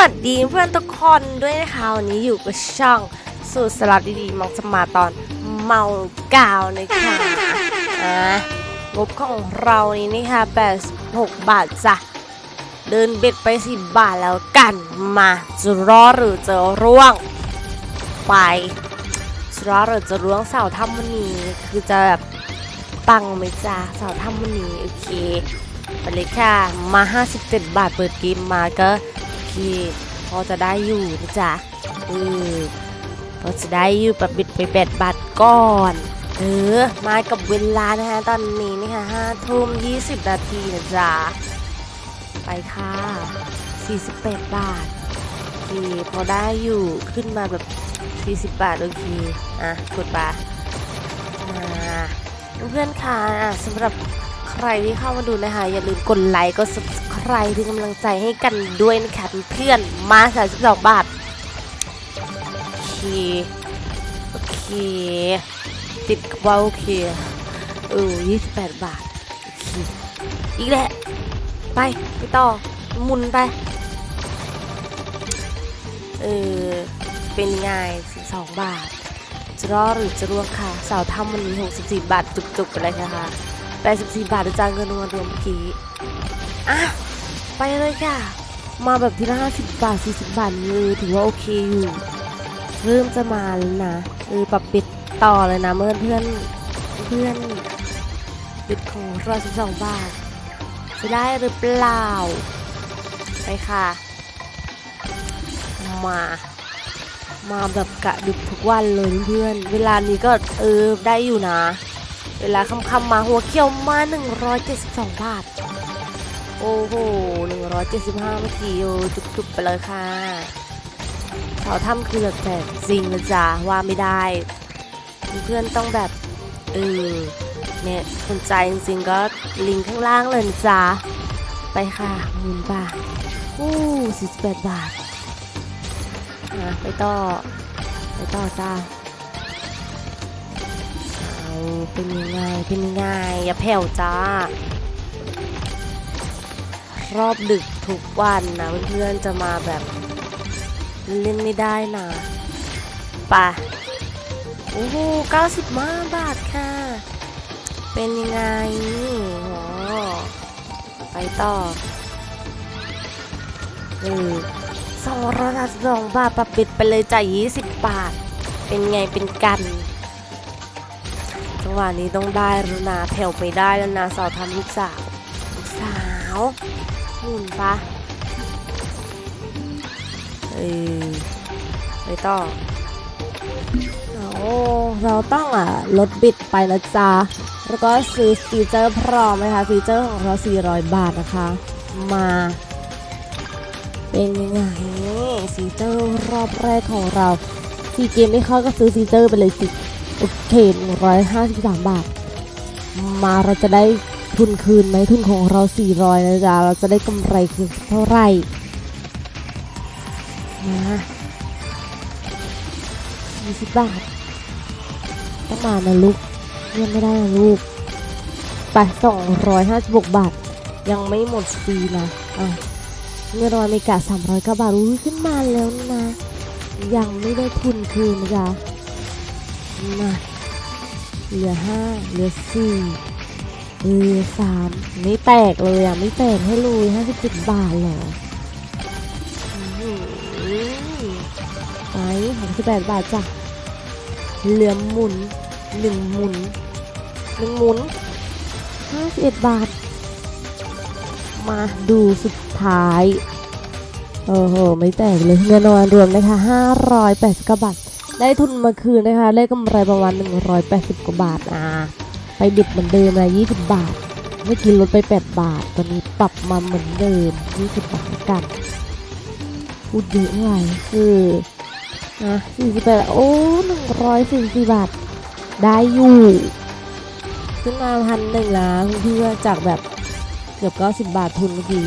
วัสดีเพื่อนทุกคนด้วยนะคะวันนี้อยู่กับช่องสูตรสลัดดีๆมักจะมาตอนเมากาวนะคะอ่างบของเรานี่นะคะ86บาทจ้ะเดินเบ็ดไป10บาทแล้วกันมาจะรอหรือจะร่วง ไปจะรอหรือจะร่วงเสาถ้ำวันนี้คือจะแบบปังไหมจ๊ะเสาถ้ำวันนี้โอเคไปเลยค่ะมา 57 บาทเปิดเกมมาก็ โอเคพอจะได้อยู่นะจ๊ะเออพอจะได้อยู่แบบบิดไป8บาทก่อนเออมากับเวลานะคะตอนนี้นะคะ5ทุ่ม20นาทีนะจ๊ะไปค่ะ48บาทโอเคพอได้อยู่ขึ้นมาแบบ40บาทโอเคอะกดไปอ่าเพื่อนค่ะอะสำหรับใครที่เข้ามาดูนะคะอย่าลืมกดไลค์กด subscribe เป็นกำลังใจให้กันด้วยนะคะเพื่อนมา 32 บาท โอเค โอเค ติดกับว่าโอเค เออ 28 บาท โอเค อีกแหละ ไป ไปต่อ หมุนไป เออ เป็นไง12 บาทจะรอดหรือจะร่วงค่ะ สาวทำวันนี้64 บาทจุกๆไปเลยค่ะ84 บาทจานเงินรวมรวมเมื่อกี้ อะไปเลยค่ะ มาแบบทีละ50บาท40บาทนี่สิบาทเออถือว่าโอเคอยู่เริ่มจะมาแล้วนะเออปรับปิดต่อเลยนะเมื่อเพื่อนเพื่อนปิดของเรา12บาท จะได้หรือเปล่า ไปค่ะ มา มาแบบกะดึกทุกวันเลยเพื่อน เวลานี้ก็เออได้อยู่นะ เวลาค่ำๆมาหัวเขียวมา 172 บาท โอ้โห175เมื่อกี้โอ้จุกๆไปเลยค่ะเสาถ้ำคือแบบแจกจริงนะจ๊ะว่าไม่ได้ เพื่อนต้องแบบเออเนี่ยสนใจจริงๆก็ลิงก์ข้างล่างเลยนะจ๊ะไปค่ะหมุนป่ะอู้48บาทอะไปต่อ ไปต่อจ้าเอาเป็นยังไงเป็นยังไงอย่าแผ่วจ้า รอบดึกทุกวันนะเพื่อนๆจะมาแบบเล่นไม่ได้นะปะโอ้โห90 มาบาทค่ะ เป็นยังไงโอ้ไปต่อเออสองร้อยสองบาทปรับปิดไปเลยจ่ายยี่สิบบาท เป็นไงเป็นกันจังหวะนี้ต้องได้แล้วนะแผ่วไปได้แล้วนะสาวทำลูกสาวลูกสาว หมุนปะเออไปต่อโอ้เราต้องอะลดบิดไปนะจ๊ะแล้วก็ซื้อฟีเจอร์พร้อมนะคะฟีเจอร์ของเรา 400 บาทนะคะ มา เป็นยังไงฟีเจอร์รอบแรกของเราซีเกมไม่เข้าก็ซื้อฟีเจอร์ไปเลยสิโอเค153 บาท มาเราจะได้ ทุนคืนไหมทุนของเรา 400นะจ๊ะเราจะได้กำไรคืนเท่าไหร่มา20 บาทต้องมานะลูกเงียบไม่ได้นะลูกไป256 บาท ยังไม่หมดฟรีนะอะเงินรอยเมกา300กว่าบาทอุ้ยขึ้นมาแล้วนะ ยังไม่ได้ทุนคืนนะจ๊ะมาเหลือ 5 เหลือ 4 เหลือ3ไม่แตกเลยอะ ไม่แตกให้เลย57บบาทเหรออื้อหือไป68บาทจ้ะเหลือหมุนหนึ่งหมุนหนึ่งหมุนห้าสิบเอ็ดบาท มาดูสุดท้าย โอ้โห ไม่แตกเลยเงินรางวัลรวมนะคะห้าร้อยแปดสิบกว่าบาท ได้ทุนมาคืนนะคะ ได้กำไรประมาณหนึ่งร้อยแปดสิบกว่าบาทอ่า ไปบิดเหมือนเดิมนะยี่สิบบาท เมื่อกี้ลดไปแปดบาท ตอนนี้ปรับมาเหมือนเดิมยี่สิบบาทกัน พูดเยอะอะไรคือนะสี่สิบแปดโอ้หนึ่งร้อยสี่สิบบาท ได้อยู่ ขึ้นมาพันหนึ่งแล้วเพื่อนๆจากแบบเกือบเก้าสิบบาททุนเมื่อกี้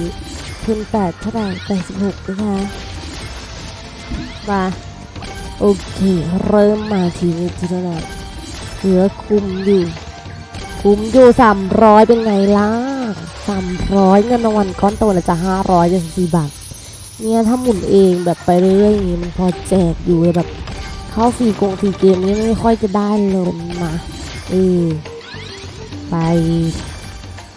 ทุนแปดเท่าไหร่แปดสิบหกนะคะมาโอเค เริ่มมาทีนี้ทีละหน่อยเหลือคุมอยู่ คุมอยู่สามร้อยเป็นไงล่ะสามร้อยเงินรางวัลก้อนโตนะจะห้าร้อยเจ็ดสิบสี่บาท เนี่ยถ้าหมุนเองแบบไปเรื่อยอย่างงี้มันพอแจกอยู่แบบ เข้าฟรีกงฟรีเกมนี่ไม่ค่อยจะได้เลยนะเออไป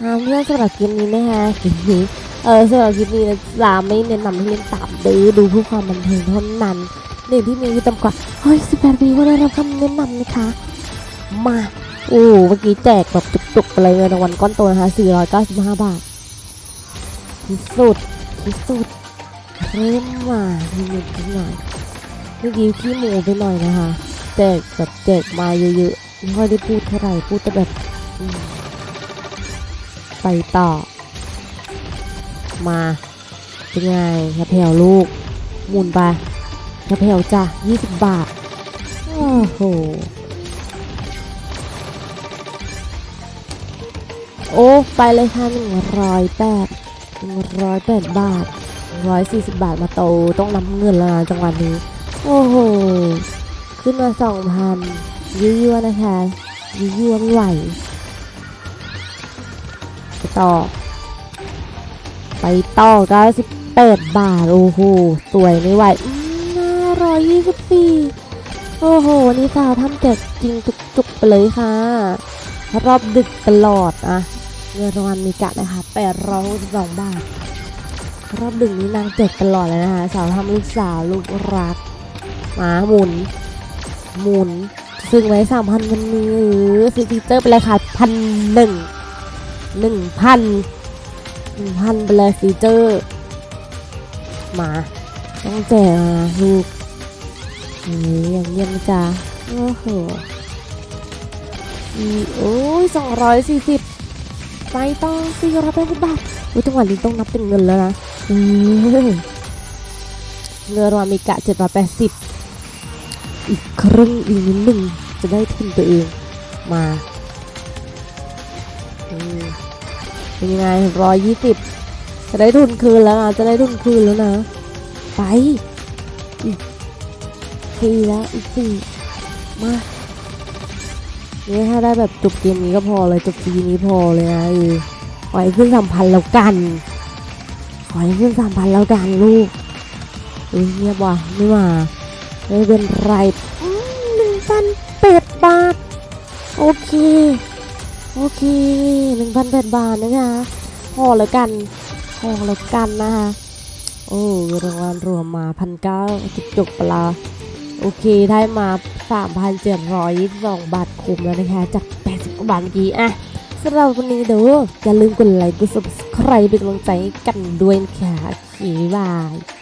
หาเพื่อนสำหรับเกมนี้นะคะเกมนี้เออสำหรับคลิปนี้นะจ๊ะไม่แนะนำให้เล่นตามเด้อดูเพื่อความบันเทิงเท่านั้นเด็กที่มีอายุต่ำกว่าเฮ้ย18ปีก็ได้รับคำแนะนำนะคะมา อ้เมื่อกี้แจกแบบจุกๆไปเลยเงินรางวัลก้อนโตนะคะ495 บาทที่สุดที่สุดเริ่มมาทีนิดทีหน่อยเมื่อกี้ขี้หมูไปหน่อยนะคะแจกแบบแจกมาเยอะๆไม่ค่อยได้พูดเท่าไหร่พูดแต่แบบไปต่อ มาเป็นไงกระเพวลูกหมุนไปกระเพวจ้ะ20 บาท โอ้โห โอ้ ไปเลยค่ะหนึ่งร้อยแปดหนึ่งร้อยแปดบาทร้อยสี่สิบบาทมาโตต้องนำเงินแล้วนะจังหวะนี้ โอ้โห ขึ้นมาสองพันยั่วๆนะคะยั่วๆไม่ไหวไปต่อ ไปต่อเก้าสิบแปดบาท โอ้โห สวยไม่ไหวห้าร้อยยี่สิบสี่โอ้โห นี่สาวทำแจกจริงจุกๆไปเลยค่ะ รอบดึกตลอดอะ เงินรางวัลมีกะนะคะ862บาท รอบดึกนี้นางแจกตลอดเลยนะคะ สาวทำลูกสาวลูกรักหมาหมุน หมุน ซึ่งไว้สามพันวันนี้หรือซื้อฟีเจอร์ไปเลยค่ะพันหนึ่งหนึ่งพันหนึ่งพันไปเลยฟีเจอร์หมาต้องแจกลูกนี่อย่างเงี้ยนะจ๊ะโอ้โหอีโอ้ยสองร้อยสี่สิบ ไปต่อสี่ร้อยแปดสิบบาทโอ้ยจังหวะนี้ต้องนับเป็นเงินแล้วนะเงินรวัลมีกะเจ็ดร้อยแปดสิบอีกครึ่งอีกนิดหนึ่งจะได้ทุนตัวเองมาเป็นยังไงร้อยยี่สิบจะได้ทุนคืนแล้วนะจะได้ทุนคืนแล้วนะ ไปอีกสี่แล้วอีกสี่มา นี่ถ้าได้แบบจบเกมนี้ก็พอเลยจบซีนี้พอเลยนะออขอให้ขึ้นสามพันแล้วกัน ขอให้ขึ้นสามพันแล้วกันลูกเอ้ยเงียบว่ะไม่มาไม่เป็นไรหนึ่งพันแปดบาท โอเค โอเคหนึ่งพันแปดบาทนะคะพอแล้วกันพอแล้วกันนะคะโอ้รางวัลรวมมาพันเก้าจุกจุกๆปลา โอเคได้มา 3,722 บาทคุ้มแล้วนะคะ จาก 80กว่าบาทเมื่อกี้อะสำหรับวันนี้เด้ออย่าลืมกดไลค์กด subscribe เป็นกำลังใจกันด้วยนะคะโอเคบาย